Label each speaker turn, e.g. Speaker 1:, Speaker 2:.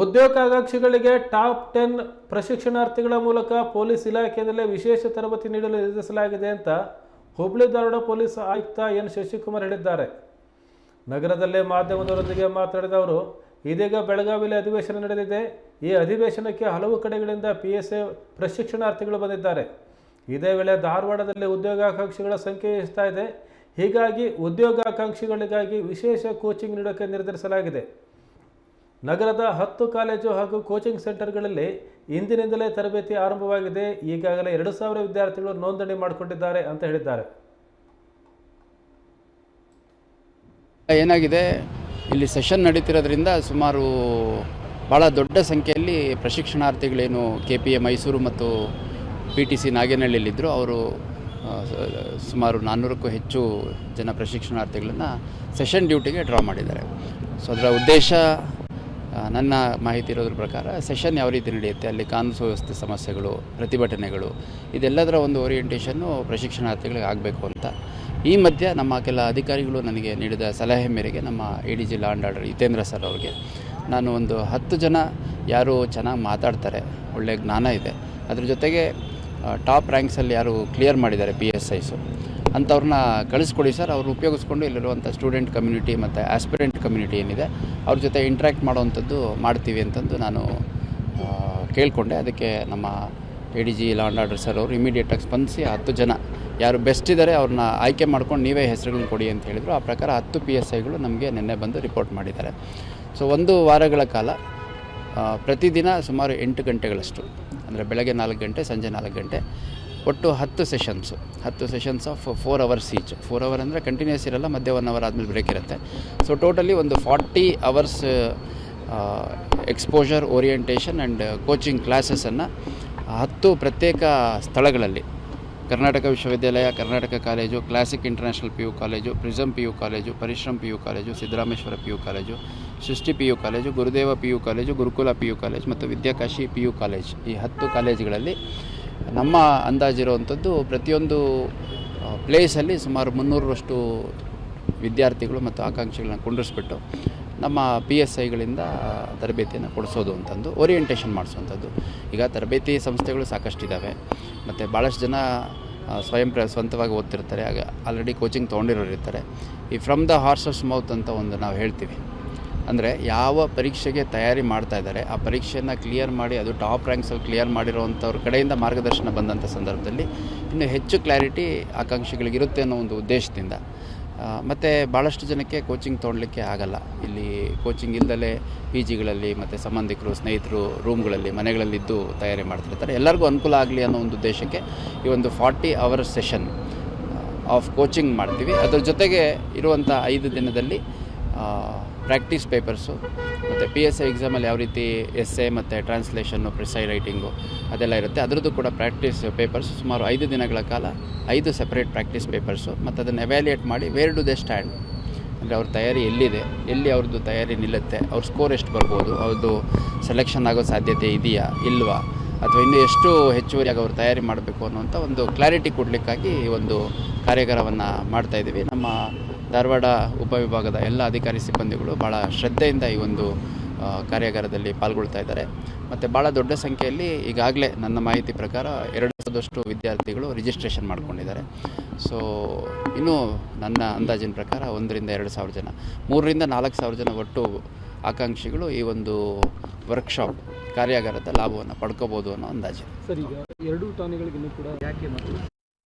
Speaker 1: ಉದ್ಯೋಗಾಕಾಂಕ್ಷಿಗಳಿಗೆ top ten ಪ್ರಶಿಕ್ಷಣಾರ್ಥಿಗಳ ಮೂಲಕ police ಇಲಾಖೆಯಲ್ಲೇ ವಿಶೇಷ ತರಬೇತಿ ನೀಡಲು ನಿರ್ಧರಿಸಲಾಗಿದೆ ಅಂತ ಹುಬ್ಳಿ ಧಾರವಾಡ ಪೊಲೀಸ್ ಆಯುಕ್ತ ಎನ್ ಶಶಿಕುಮಾರ್ ಹೇಳಿದ್ದಾರೆ. ನಗರದಲ್ಲೇ ಮಾಧ್ಯಮದವರೊಂದಿಗೆ ಮಾತನಾಡಿದ ಅವರು, ಇದೀಗ ಬೆಳಗಾವಿಯಲ್ಲಿ ಅಧಿವೇಶನ ನಡೆದಿದೆ. ಈ ಅಧಿವೇಶನಕ್ಕೆ ಹಲವು ಕಡೆಗಳಿಂದ ಪಿ ಎಸ್ ಎ ಪ್ರಶಿಕ್ಷಣಾರ್ಥಿಗಳು ಬಂದಿದ್ದಾರೆ. ಇದೇ ವೇಳೆ ಧಾರವಾಡದಲ್ಲಿ ಉದ್ಯೋಗಾಕಾಂಕ್ಷಿಗಳ ಸಂಖ್ಯೆ ಹೆಚ್ಚುತ್ತಾ ಇದೆ. ಹೀಗಾಗಿ ಉದ್ಯೋಗಾಕಾಂಕ್ಷಿಗಳಿಗಾಗಿ ವಿಶೇಷ ಕೋಚಿಂಗ್ ನೀಡೋಕ್ಕೆ ನಿರ್ಧರಿಸಲಾಗಿದೆ. ನಗರದ ಹತ್ತು ಕಾಲೇಜು ಹಾಗೂ ಕೋಚಿಂಗ್ ಸೆಂಟರ್ಗಳಲ್ಲಿ ಇಂದಿನಿಂದಲೇ ತರಬೇತಿ ಆರಂಭವಾಗಿದೆ. ಈಗಾಗಲೇ ಎರಡು ಸಾವಿರ ವಿದ್ಯಾರ್ಥಿಗಳು ನೋಂದಣಿ ಮಾಡಿಕೊಂಡಿದ್ದಾರೆ ಅಂತ ಹೇಳಿದ್ದಾರೆ.
Speaker 2: ಏನಾಗಿದೆ? ಇಲ್ಲಿ ಸೆಷನ್ ನಡೀತಿರೋದ್ರಿಂದ ಸುಮಾರು ಭಾಳ ದೊಡ್ಡ ಸಂಖ್ಯೆಯಲ್ಲಿ ಪ್ರಶಿಕ್ಷಣಾರ್ಥಿಗಳೇನು ಕೆ ಪಿ ಎ ಮೈಸೂರು ಮತ್ತು ಪಿ ಟಿ ಸಿ ನಾಗೇನಹಳ್ಳಿಯಲ್ಲಿದ್ದರು ಅವರು ಸುಮಾರು ನಾನ್ನೂರಕ್ಕೂ ಹೆಚ್ಚು ಜನ ಪ್ರಶಿಕ್ಷಣಾರ್ಥಿಗಳನ್ನು ಸೆಷನ್ ಡ್ಯೂಟಿಗೆ ಡ್ರಾ ಮಾಡಿದ್ದಾರೆ. ಸೊ, ಅದರ ಉದ್ದೇಶ ನನ್ನ ಮಾಹಿತಿ ಇರೋದ್ರ ಪ್ರಕಾರ ಸೆಷನ್ ಯಾವ ರೀತಿ ನಡೆಯುತ್ತೆ, ಅಲ್ಲಿ ಕಾನೂನು ಸುವ್ಯವಸ್ಥೆ ಸಮಸ್ಯೆಗಳು, ಪ್ರತಿಭಟನೆಗಳು, ಇದೆಲ್ಲದರ ಒಂದು ಓರಿಯೆಂಟೇಷನ್ನು ಪ್ರಶಿಕ್ಷಣಾರ್ಥಿಗಳಿಗೆ ಆಗಬೇಕು ಅಂತ. ಈ ಮಧ್ಯೆ ನಮ್ಮ ಕೆಲ ಅಧಿಕಾರಿಗಳು ನನಗೆ ನೀಡಿದ ಸಲಹೆ ಮೇರೆಗೆ ನಮ್ಮ A D G order Hitendra sir ಅವ್ರಿಗೆ ನಾನು ಒಂದು ಹತ್ತು ಜನ ಯಾರು ಚೆನ್ನಾಗಿ ಮಾತಾಡ್ತಾರೆ ಒಳ್ಳೆಯ ಜ್ಞಾನ ಇದೆ. ಅದ್ರ ಜೊತೆಗೆ ಟಾಪ್ ರ್ಯಾಂಕ್ಸಲ್ಲಿ ಯಾರು ಕ್ಲಿಯರ್ ಮಾಡಿದ್ದಾರೆ ಪಿ ಎಸ್ ಐಸು ಅಂಥವ್ರನ್ನ ಕಳಿಸ್ಕೊಡಿ ಸರ್. ಅವ್ರು ಉಪಯೋಗಿಸ್ಕೊಂಡು ಇಲ್ಲಿರುವಂಥ ಸ್ಟೂಡೆಂಟ್ ಕಮ್ಯುನಿಟಿ ಮತ್ತು ಆಸ್ಪಿರೆಂಟ್ ಕಮ್ಯುನಿಟಿ ಏನಿದೆ, ಅವ್ರ ಜೊತೆ ಇಂಟ್ರ್ಯಾಕ್ಟ್ ಮಾಡೋವಂಥದ್ದು ಮಾಡ್ತೀವಿ ಅಂತಂದು ನಾನು ಕೇಳಿಕೊಂಡೆ. ಅದಕ್ಕೆ ನಮ್ಮ A D G law and order sir ಅವರು ಇಮಿಡಿಯೇಟಾಗಿ ಸ್ಪಂದಿಸಿ ಹತ್ತು ಜನ, ಯಾರು ಬೆಸ್ಟ್ ಇದ್ದಾರೆ ಅವ್ರನ್ನ ಆಯ್ಕೆ ಮಾಡ್ಕೊಂಡು ನೀವೇ ಹೆಸರುಗಳನ್ನ ಕೊಡಿ ಅಂತ ಹೇಳಿದರು. ಆ ಪ್ರಕಾರ ಹತ್ತು ಪಿ ಎಸ್ ಐಗಳು ನಮಗೆ ನಿನ್ನೆ ಬಂದು ರಿಪೋರ್ಟ್ ಮಾಡಿದ್ದಾರೆ. ಸೊ ಒಂದು ವಾರಗಳ ಕಾಲ ಪ್ರತಿದಿನ ಸುಮಾರು ಎಂಟು ಗಂಟೆಗಳಷ್ಟು, ಅಂದರೆ ಬೆಳಗ್ಗೆ ನಾಲ್ಕು ಗಂಟೆ, ಸಂಜೆ ನಾಲ್ಕು ಗಂಟೆ ಒಟ್ಟು ಹತ್ತು ಸೆಷನ್ಸು ಹತ್ತು sessions of four hours each four hour ಅಂದರೆ ಕಂಟಿನ್ಯೂಸ್ ಇರಲ್ಲ, ಮಧ್ಯ ಒನ್ ಅವರ್ ಆದಮೇಲೆ ಬ್ರೇಕ್ ಇರುತ್ತೆ. ಸೊ ಟೋಟಲಿ ಒಂದು forty hours exposure orientation and coaching ಕ್ಲಾಸಸನ್ನು ಹತ್ತು ಪ್ರತ್ಯೇಕ ಸ್ಥಳಗಳಲ್ಲಿ. ಕರ್ನಾಟಕ ವಿಶ್ವವಿದ್ಯಾಲಯ, Karnataka college classic international P U college prism P U college Parishram P U college Siddarameshwara P U college Srishti P U college Gurudeva P U college Gurukula P U college ಮತ್ತು Vidyakashi P U college ಈ ಹತ್ತು ಕಾಲೇಜುಗಳಲ್ಲಿ ನಮ್ಮ ಅಂದಾಜಿರುವಂಥದ್ದು ಪ್ರತಿಯೊಂದು ಪ್ಲೇಸಲ್ಲಿ ಸುಮಾರು ಮುನ್ನೂರರಷ್ಟು ವಿದ್ಯಾರ್ಥಿಗಳು ಮತ್ತು ಆಕಾಂಕ್ಷಿಗಳನ್ನ ಕುಂಡ್ರಿಸ್ಬಿಟ್ಟು ನಮ್ಮ ಪಿ ಎಸ್ ಐಗಳಿಂದ ತರಬೇತಿಯನ್ನು ಕೊಡಿಸೋದು ಅಂತಂದು ಓರಿಯೆಂಟೇಷನ್ ಮಾಡಿಸುವಂಥದ್ದು. ಈಗ ತರಬೇತಿ ಸಂಸ್ಥೆಗಳು ಸಾಕಷ್ಟು ಇದ್ದಾವೆ ಮತ್ತು ಭಾಳಷ್ಟು ಜನ ಸ್ವಯಂ ಪ್ರ, ಸ್ವಂತವಾಗಿ ಓದ್ತಿರ್ತಾರೆ. ಆಗ ಆಲ್ರೆಡಿ ಕೋಚಿಂಗ್ ತೊಗೊಂಡಿರೋರು ಇರ್ತಾರೆ ಈ ಫ್ರಮ್ ದ ಹಾರ್ಸಸ್ ಮೌತ್ ಅಂತ ಒಂದು ನಾವು ಹೇಳ್ತೀವಿ. ಅಂದರೆ ಯಾವ ಪರೀಕ್ಷೆಗೆ ತಯಾರಿ ಮಾಡ್ತಾ ಇದ್ದಾರೆ, ಆ ಪರೀಕ್ಷೆಯನ್ನು ಕ್ಲಿಯರ್ ಮಾಡಿ, ಅದು ಟಾಪ್ ರ್ಯಾಂಕ್ಸಲ್ಲಿ ಕ್ಲಿಯರ್ ಮಾಡಿರೋವಂಥವ್ರ ಕಡೆಯಿಂದ ಮಾರ್ಗದರ್ಶನ ಬಂದಂಥ ಸಂದರ್ಭದಲ್ಲಿ ಇನ್ನೂ ಹೆಚ್ಚು ಕ್ಲಾರಿಟಿ ಆಕಾಂಕ್ಷಿಗಳಿಗಿರುತ್ತೆ ಅನ್ನೋ ಒಂದು ಉದ್ದೇಶದಿಂದ. ಮತ್ತು ಭಾಳಷ್ಟು ಜನಕ್ಕೆ ಕೋಚಿಂಗ್ ತೊಗೊಳ್ಲಿಕ್ಕೆ ಆಗಲ್ಲ. ಇಲ್ಲಿ ಕೋಚಿಂಗ್ ಇಲ್ಲದಲ್ಲೇ ಪಿ ಜಿಗಳಲ್ಲಿ ಮತ್ತು ಸಂಬಂಧಿಕರು, ಸ್ನೇಹಿತರು ರೂಮ್ಗಳಲ್ಲಿ ಮನೆಗಳಲ್ಲಿದ್ದು ತಯಾರಿ ಮಾಡ್ತಿರ್ತಾರೆ. ಎಲ್ಲರಿಗೂ ಅನುಕೂಲ ಆಗಲಿ ಅನ್ನೋ ಒಂದು ಉದ್ದೇಶಕ್ಕೆ ಈ ಒಂದು forty hour session of coaching ಮಾಡ್ತೀವಿ. ಅದರ ಜೊತೆಗೆ ಇರುವಂಥ ಐದು ದಿನದಲ್ಲಿ ಪ್ರಾಕ್ಟೀಸ್ ಪೇಪರ್ಸು, ಮತ್ತು ಪಿ ಎಸ್ ಐ ಎಕ್ಸಾಮಲ್ಲಿ ಯಾವ ರೀತಿ ಎಸ್ ಎ ಮತ್ತು ಟ್ರಾನ್ಸ್ಲೇಷನ್ನು ಪ್ರಿಸೈ ರೈಟಿಂಗು ಅದೆಲ್ಲ ಇರುತ್ತೆ. ಅದರದ್ದು ಕೂಡ ಪ್ರಾಕ್ಟೀಸ್ ಪೇಪರ್ಸ್ ಸುಮಾರು ಐದು ದಿನಗಳ ಕಾಲ ಐದು ಸೆಪರೇಟ್ ಪ್ರಾಕ್ಟೀಸ್ ಪೇಪರ್ಸು, ಮತ್ತು ಅದನ್ನು ಎವ್ಯಾಲ್ಯೂಯೇಟ್ ಮಾಡಿ ವೇರ್ ಡು ದೆ ಸ್ಟ್ಯಾಂಡ್. ಅಂದರೆ ಅವ್ರ ತಯಾರಿ ಎಲ್ಲಿದೆ, ಎಲ್ಲಿ ಅವ್ರದ್ದು ತಯಾರಿ ನಿಲ್ಲುತ್ತೆ, ಅವ್ರ ಸ್ಕೋರ್ ಎಷ್ಟು ಬರ್ಬೋದು, ಅವ್ರದ್ದು ಸೆಲೆಕ್ಷನ್ ಆಗೋ ಸಾಧ್ಯತೆ ಇದೆಯಾ, ಇಲ್ವಾ, ಅಥವಾ ಇನ್ನೂ ಎಷ್ಟು ಹೆಚ್ಚುವರಿಯಾಗಿ ಅವ್ರು ತಯಾರಿ ಮಾಡಬೇಕು ಅನ್ನುವಂಥ ಒಂದು ಕ್ಲಾರಿಟಿ ಕೊಡಲಿಕ್ಕಾಗಿ ಒಂದು ಕಾರ್ಯಾಗಾರವನ್ನು ಮಾಡ್ತಾಯಿದ್ದೀವಿ ನಮ್ಮ ಧಾರವಾಡ ಉಪವಿಭಾಗದ ಎಲ್ಲ ಅಧಿಕಾರಿ ಸಿಬ್ಬಂದಿಗಳು ಭಾಳ ಶ್ರದ್ಧೆಯಿಂದ ಈ ಒಂದು ಕಾರ್ಯಾಗಾರದಲ್ಲಿ ಪಾಲ್ಗೊಳ್ತಾ ಇದ್ದಾರೆ. ಮತ್ತು ಭಾಳ ದೊಡ್ಡ ಸಂಖ್ಯೆಯಲ್ಲಿ ಈಗಾಗಲೇ ನನ್ನ ಮಾಹಿತಿ ಪ್ರಕಾರ ಎರಡು ಸಾವಿರದಷ್ಟು ವಿದ್ಯಾರ್ಥಿಗಳು ರಿಜಿಸ್ಟ್ರೇಷನ್ ಮಾಡ್ಕೊಂಡಿದ್ದಾರೆ. ಸೊ ಇನ್ನೂ ನನ್ನ ಅಂದಾಜಿನ ಪ್ರಕಾರ ಒಂದರಿಂದ ಎರಡು ಸಾವಿರ ಜನ. ಮೂರರಿಂದ ನಾಲ್ಕು ಸಾವಿರ ಜನ ಒಟ್ಟು ಆಕಾಂಕ್ಷಿಗಳು ಈ ಒಂದು ವರ್ಕ್ಶಾಪ್ ಕಾರ್ಯಾಗಾರದ ಲಾಭವನ್ನು ಪಡ್ಕೋಬೋದು ಅನ್ನೋ ಅಂದಾಜು.
Speaker 3: ಸರ್ ಈಗ ಎರಡು ಠಾಣೆಗಳಿಗೆ ಇನ್ನೂ ಕೂಡ ಯಾಕೆ ಮತ್ತು